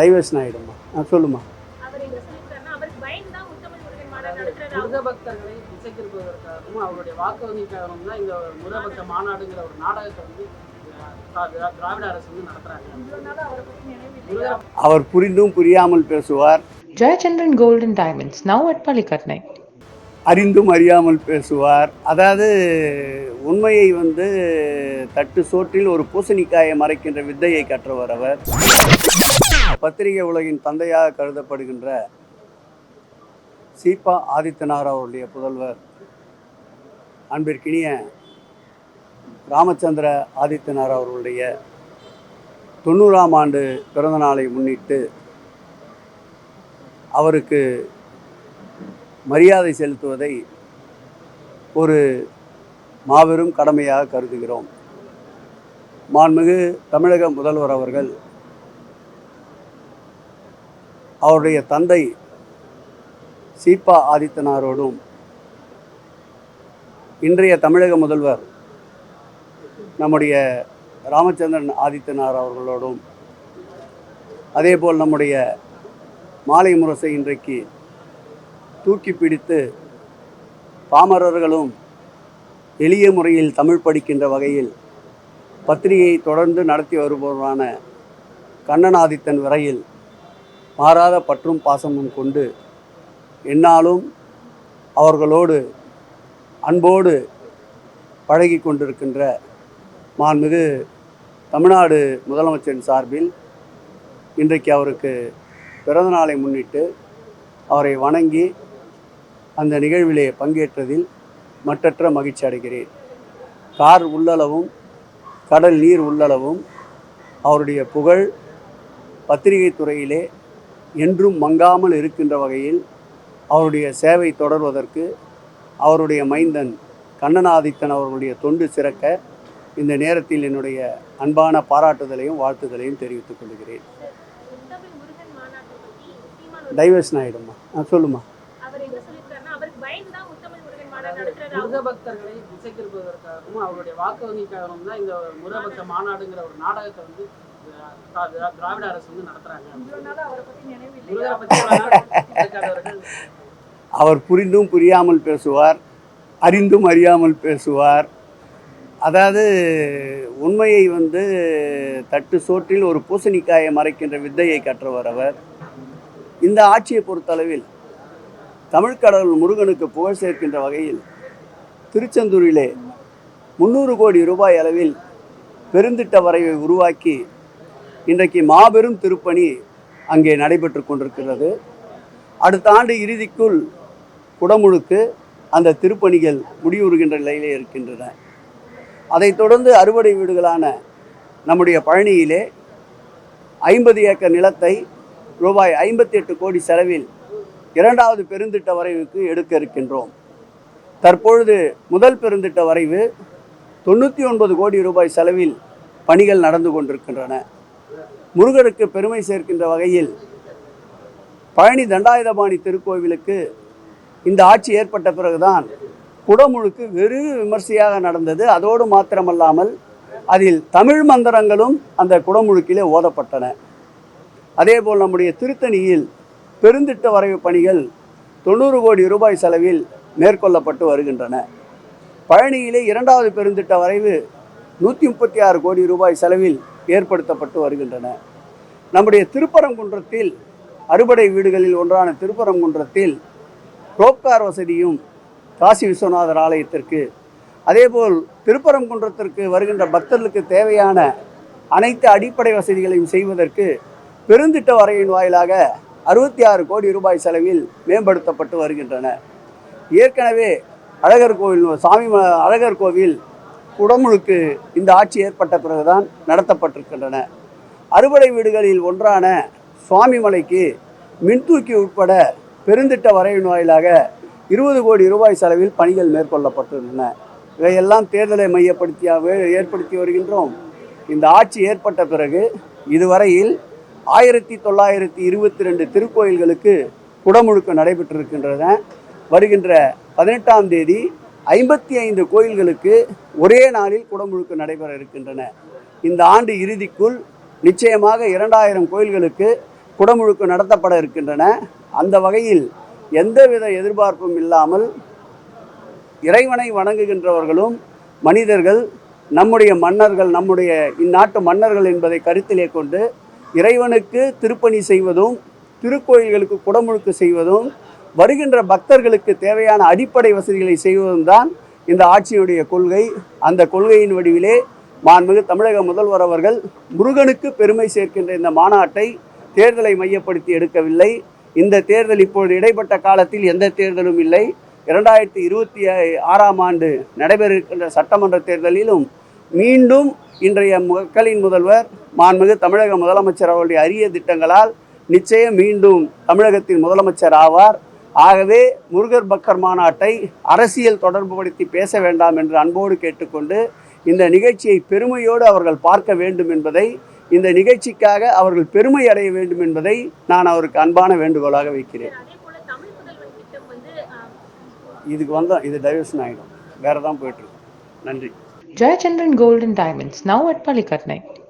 Diversion ஆகிடும்மா ஆ சொல்லுமா. அவர் திசை திருப்புவதற்காகவும் அவருடைய வாக்கு வங்கிக்காகவும் தான் இந்த முருகபக்த மாநாடுங்கிற ஒரு நாடகத்தை வந்து திராவிட அரசு வந்து நடத்துறாங்க. புரிந்தும் புரியாமல் பேசுவார். Gold and Diamonds, now at Palikatnai. அறிந்தும் அறியாமல் பேசுவார். அதாவது உண்மையை வந்து தட்டு சோற்றில் ஒரு பூசணிக்காயை மறைக்கின்ற வித்தையை கற்றவர் அவர். பத்திரிகை உலகின் தந்தையாக கருதப்படுகின்ற சீபா ஆதித்யநாத் அவருடைய புதல்வர் அன்பிற்கினிய ராமச்சந்திர ஆதித்யநாத் அவர்களுடைய தொண்ணூறாம் ஆண்டு பிறந்த நாளை முன்னிட்டு அவருக்கு மரியாதை செலுத்துவதை ஒரு மாபெரும் கடமையாக கருதுகிறோம். மாண்புமிகு தமிழக முதல்வர் அவர்கள் அவருடைய தந்தை சீபா ஆதித்தனாரோடும் இன்றைய தமிழக முதல்வர் நம்முடைய ராமச்சந்திரன் ஆதித்தனார் அவர்களோடும் அதேபோல் நம்முடைய மாலை முரசை இன்றைக்கு தூக்கி பிடித்து பாமரர்களும் எளிய முறையில் தமிழ் படிக்கின்ற வகையில் பத்திரிகையை தொடர்ந்து நடத்தி வருபவரான கண்ணனாதித்தன் வரையில் மாறாத பற்றும் பாசமும் கொண்டு என்னாலும் அவர்களோடு அன்போடு பழகி கொண்டிருக்கின்ற மாண்புமிகு தமிழ்நாடு முதலமைச்சரின் சார்பில் இன்றைக்கு அவருக்கு பிறந்த நாளை முன்னிட்டு அவரை வணங்கி அந்த நிகழ்விலே பங்கேற்றதில் மற்றற்ற மகிழ்ச்சி அடைகிறேன். கார் உள்ளளவும் கடல் நீர் உள்ளளவும் அவருடைய புகழ் பத்திரிகை துறையிலே என்றும் மங்காமல் இருக்கின்ற வகையில் அவருடைய சேவை தொடர்வதற்கு அவருடைய மைந்தன் கண்ணனாதித்தன் அவர்களுடைய தொண்டு சிறக்க இந்த நேரத்தில் என்னுடைய அன்பான பாராட்டுதலையும் வாழ்த்துதலையும் தெரிவித்துக் கொள்கிறேன். டைவர்ஷன் ஆகிடும்மா ஆ சொல்லுமா அவர் என்ன சொல்லியிருக்காருன்னா அவருக்கு பயந்து தான் முத்தமிழ் முருகன் மாநாடு நடத்துறாரு. முருக பக்தர்களை திசை அவருடைய வாக்கு வங்கிக்காகவும் தான் இந்த முருகபக்த மாநாடுங்கிற ஒரு நாடகத்தை வந்து திராவிட அரசு வந்து நடத்துறாங்க. அவரை புரிந்தும் புரியாமல் பேசுவார் அறிந்தும் அறியாமல் பேசுவார். அதாவது உண்மையை வந்து தட்டு சோற்றில் ஒரு பூசணிக்காயை மறைக்கின்ற வித்தையை கற்றவர் அவர். இந்த ஆட்சியை பொறுத்தளவில் தமிழ்க்கடவுள் முருகனுக்கு புகழ் சேர்க்கின்ற வகையில் திருச்செந்தூரிலே முந்நூறு கோடி ரூபாய் அளவில் பெருந்திட்ட வரைவை உருவாக்கி இன்றைக்கு மாபெரும் திருப்பணி அங்கே நடைபெற்று கொண்டிருக்கிறது. அடுத்த ஆண்டு இறுதிக்குள் குடமுழுக்கு அந்த திருப்பணிகள் முடிவுறுகின்ற நிலையிலே இருக்கின்றன. அதைத் தொடர்ந்து அறுவடை வீடுகளான நம்முடைய பழனியிலே ஐம்பது ஏக்கர் நிலத்தை ரூபாய் ஐம்பத்தி எட்டு கோடி செலவில் இரண்டாவது பெருந்திட்ட வரைவுக்கு எடுக்க இருக்கின்றோம். தற்பொழுது முதல் பெருந்திட்ட வரைவு தொண்ணூற்றி ஒன்பது கோடி ரூபாய் செலவில் பணிகள் நடந்து கொண்டிருக்கின்றன. முருகனுக்கு பெருமை சேர்க்கின்ற வகையில் பழனி தண்டாயுதபாணி திருக்கோவிலுக்கு இந்த ஆட்சி ஏற்பட்ட பிறகுதான் குடமுழுக்கு வெறு விமர்சையாக நடந்தது. அதோடு மாத்திரமல்லாமல் அதில் தமிழ் மந்திரங்களும் அந்த குடமுழுக்கிலே ஓதப்பட்டன. அதேபோல் நம்முடைய திருத்தணியில் பெருந்திட்ட வரைவு பணிகள் தொண்ணூறு கோடி ரூபாய் செலவில் மேற்கொள்ளப்பட்டு வருகின்றன. பழனியிலே இரண்டாவது பெருந்திட்ட வரைவு நூற்றி முப்பத்தி ஆறு கோடி ரூபாய் செலவில் ஏற்படுத்தப்பட்டு வருகின்றன. நம்முடைய திருப்பரங்குன்றத்தில் அறுபடை வீடுகளில் ஒன்றான திருப்பரங்குன்றத்தில் ரோப்கார் வசதியும் காசி விஸ்வநாதர் ஆலயத்திற்கு அதேபோல் திருப்பரங்குன்றத்திற்கு வருகின்ற பக்தர்களுக்கு தேவையான அனைத்து அடிப்படை வசதிகளையும் செய்வதற்கு பெருந்திட்ட வரையின் வாயிலாக அறுபத்தி ஆறு கோடி ரூபாய் செலவில் மேம்படுத்தப்பட்டு வருகின்றன. ஏற்கனவே அழகர் கோவில் சாமி அழகர் கோவில் குடமுழுக்கு இந்த ஆட்சி ஏற்பட்ட பிறகுதான் நடத்தப்பட்டிருக்கின்றன. அறுபடை வீடுகளில் ஒன்றான சுவாமிமலைக்கு மின்தூக்கி உட்பட பெருந்திட்ட வரைவின் வாயிலாக இருபது கோடி ரூபாய் செலவில் பணிகள் மேற்கொள்ளப்பட்டுள்ளன. இவையெல்லாம் தேர்தலை மையப்படுத்தியாக ஏற்படுத்தி வருகின்றோம். இந்த ஆட்சி ஏற்பட்ட பிறகு இதுவரையில் ஆயிரத்தி தொள்ளாயிரத்தி இருபத்தி ரெண்டு திருக்கோயில்களுக்கு குடமுழுக்கு நடைபெற்றிருக்கின்றன. வருகின்ற பதினெட்டாம் தேதி ஐம்பத்தி ஐந்து கோயில்களுக்கு ஒரே நாளில் குடமுழுக்கு நடைபெற இருக்கின்றன. இந்த ஆண்டு இறுதிக்குள் நிச்சயமாக இரண்டாயிரம் கோயில்களுக்கு குடமுழுக்கு நடத்தப்பட இருக்கின்றன. அந்த வகையில் எந்தவித எதிர்பார்ப்பும் இல்லாமல் இறைவனை வணங்குகின்றவர்களும் மனிதர்கள் நம்முடைய மன்னர்கள் நம்முடைய இந்நாட்டு மன்னர்கள் என்பதை கருத்திலே கொண்டு இறைவனுக்கு திருப்பணி செய்வதும் திருக்கோயில்களுக்கு குடமுழுக்கு செய்வதும் வருகின்ற பக்தர்களுக்கு தேவையான அடிப்படை வசதிகளை செய்வதும் தான் இந்த ஆட்சியுடைய கொள்கை. அந்த கொள்கையின் வடிவிலே மாண்புமிகு தமிழக முதல்வர் அவர்கள் முருகனுக்கு பெருமை சேர்க்கின்ற இந்த மாநாட்டை தேர்தலை மையப்படுத்தி எடுக்கவில்லை. இந்த தேர்தல் இப்பொழுது இடைப்பட்ட காலத்தில் எந்த தேர்தலும் இல்லை. இரண்டாயிரத்தி இருபத்தி ஆறாம் ஆண்டு நடைபெற இருக்கின்ற சட்டமன்ற தேர்தலிலும் மீண்டும் இன்றைய மக்களின் முதல்வர் மாண்புமிகு தமிழக முதலமைச்சர் அவருடைய அரிய திட்டங்களால் நிச்சயம் மீண்டும் தமிழகத்தின் முதலமைச்சர் ஆவார். ஆகவே முருகர் பக்கர் மாநாட்டை அரசியல் தொடர்புபடுத்தி பேச வேண்டாம் என்று அன்போடு கேட்டுக்கொண்டு இந்த நிகழ்ச்சியை பெருமையோடு அவர்கள் பார்க்க வேண்டும் என்பதை இந்த நிகழ்ச்சிக்காக அவர்கள் பெருமை அடைய வேண்டும் என்பதை நான் அவருக்கு அன்பான வேண்டுகோளாக வைக்கிறேன். இதுக்கு வந்தோம் இது டைவர்ஷன் ஆகிடும் வேறு தான் போயிட்டுருக்கோம் நன்றி. Jayachandran golden diamonds now now at